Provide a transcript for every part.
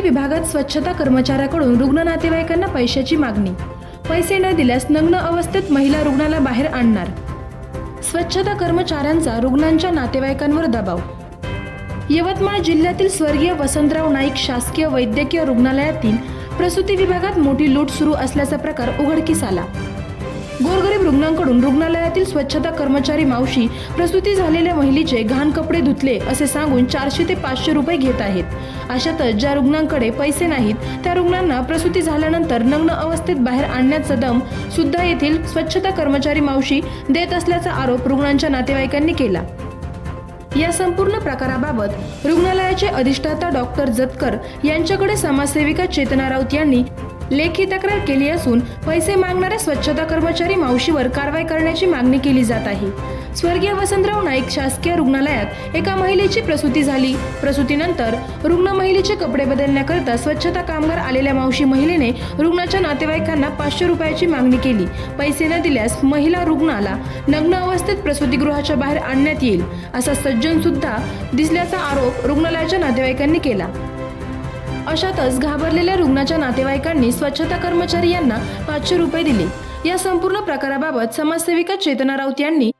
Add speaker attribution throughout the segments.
Speaker 1: विभागात स्वच्छता कर्मचाऱ्याकडून रुग्ण नातेवाईकांना पैशाची मागणी. पैसे न दिल्यास नग्न अवस्थेत महिला रुग्णाला बाहेर आणणार. स्वच्छता कर्मचाऱ्यांचा रुग्णांच्या नातेवाईकांवर दबाव. यवतमाळ जिल्ह्यातील स्वर्गीय वसंतराव नाईक शासकीय वैद्यकीय रुग्णालयातील प्रसूती विभागात मोठी लूट सुरू असल्याचा प्रकार उघडकीस आला. गोरगरीब रुग्णांकडून रुग्णालयातील स्वच्छता कर्मचारी मावशी प्रसूती झालेल्या महिलेचे घाण कपडे धुतले असे सांगून चारशे ते पाचशे रुपये घेत आहेत. अशातच ज्या रुग्णांकडे पैसे नाहीत त्या रुग्णांना प्रसूती झाल्यानंतर नग्न अवस्थेत बाहेर आणण्याचा दम सुद्धा येथील स्वच्छता कर्मचारी मावशी देत असल्याचा आरोप रुग्णांच्या नातेवाईकांनी केला. या संपूर्ण प्रकाराबाबत रुग्णालयाचे अधिष्ठाता डॉक्टर जतकर यांच्याकडे समाजसेविका चेतना राऊत यांनी लेखी तक्रार केली असून पैसे मागणाऱ्या स्वच्छता कर्मचारी मावशीवर कारवाई करण्याची मागणी केली जात आहे. स्वर्गीय वसंतराव नाईक शासकीय रुग्णालयात एका महिलेची प्रसूती झाली. प्रसूतीनंतर रुग्ण महिलेचे कपडे बदलण्याकरता स्वच्छता कामगार आलेल्या मावशी महिलेने रुग्णाच्या नातेवाईकांना पाचशे रुपयाची मागणी केली. पैसे न दिल्यास महिला रुग्णाला नग्न अवस्थेत प्रसूतीगृहाच्या बाहेर आणण्यात येईल असा सज्जन सुद्धा दिसल्याचा आरोप रुग्णालयाच्या नातेवाईकांनी केला. अशातच घाबरलेल्या रुग्णाच्या नातेवाईकांनी स्वच्छता कर्मचारी यांना पाचशे रुपये दिले. या संपूर्ण प्रकाराबाबत समाजसेविका चेतना राऊत यांनी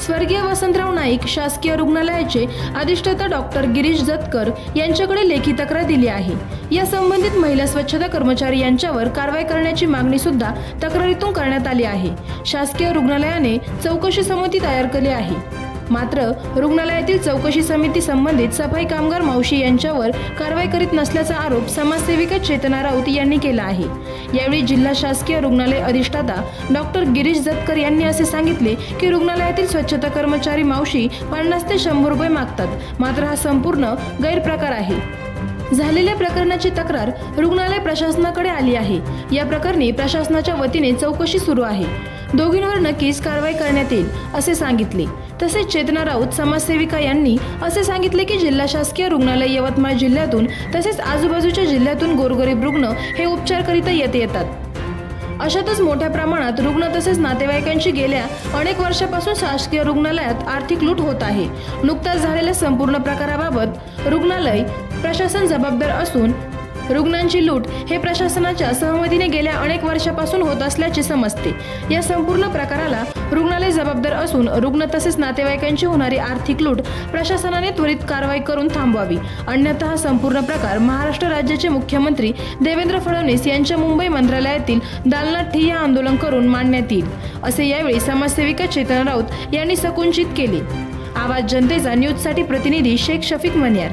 Speaker 1: स्वर्गीय वसंतराव नाईक शासकीय रुग्णालयाचे अधिष्ठाता डॉक्टर गिरीश जतकर यांच्याकडे लेखी तक्रार दिली आहे. या संबंधित महिला स्वच्छता कर्मचारी यांच्यावर कारवाई करण्याची मागणी सुद्धा तक्रारीतून करण्यात आली आहे. शासकीय रुग्णालयाने चौकशी समिती तयार केली आहे. मात्र रुग्णालयातील चौकशी समिती संबंधित सफाई कामगार मावशी यांच्यावर कारवाई करीत नसल्याचा आरोप समाजसेविका चेतना राऊत यांनी केला आहे. यावेळी जिल्हा शासकीय रुग्णालय अधिष्ठाता डॉक्टर गिरीश जतकर यांनी असे सांगितले की रुग्णालयातील स्वच्छता कर्मचारी मावशी पन्नास ते शंभर रुपये मागतात. मात्र हा संपूर्ण गैरप्रकार आहे. झालेल्या प्रकरणाची तक्रार रुग्णालय प्रशासनाकडे आली आहे. या प्रकरणी प्रशासनाच्या वतीने चौकशी सुरू आहे. दोघींवर नक्कीच कारवाई करण्यात येईल असे सांगितले. तसेच चेतना राऊत समाजसेविका यांनी असे सांगितले की जिल्हा शासकीय रुग्णालय यवतमाळ जिल्ह्यातून तसेच आजूबाजूच्या जिल्ह्यातून गोरगरीब रुग्ण हे उपचारकरिता येत येतात. अशातच मोठ्या प्रमाणात रुग्ण तसेच नातेवाईकांची गेल्या अनेक वर्षापासून शासकीय रुग्णालयात आर्थिक लूट होत आहे. नुकताच झालेल्या संपूर्ण प्रकाराबाबत रुग्णालय प्रशासन जबाबदार असून रुग्णांची लूट हे प्रशासनाच्या सहमतीने गेल्या अनेक वर्षापासून होत असल्याचे समजते. या संपूर्ण प्रकाराला रुग्णालय जबाबदार असून रुग्ण तसेच नातेवाईकांची होणारी आर्थिक लूट प्रशासनाने त्वरित कारवाई करून थांबवावी. अन्यथा हा संपूर्ण प्रकार महाराष्ट्र राज्याचे मुख्यमंत्री देवेंद्र फडणवीस यांच्या मुंबई मंत्रालयातील दालनात ठिय्या आंदोलन करून मांडण्यात येईल असे यावेळी समाजसेविका चेतन राऊत यांनी सकुंचित केले. आवाज जनतेचा न्यूजसाठी प्रतिनिधी शेख शफीक मनियार.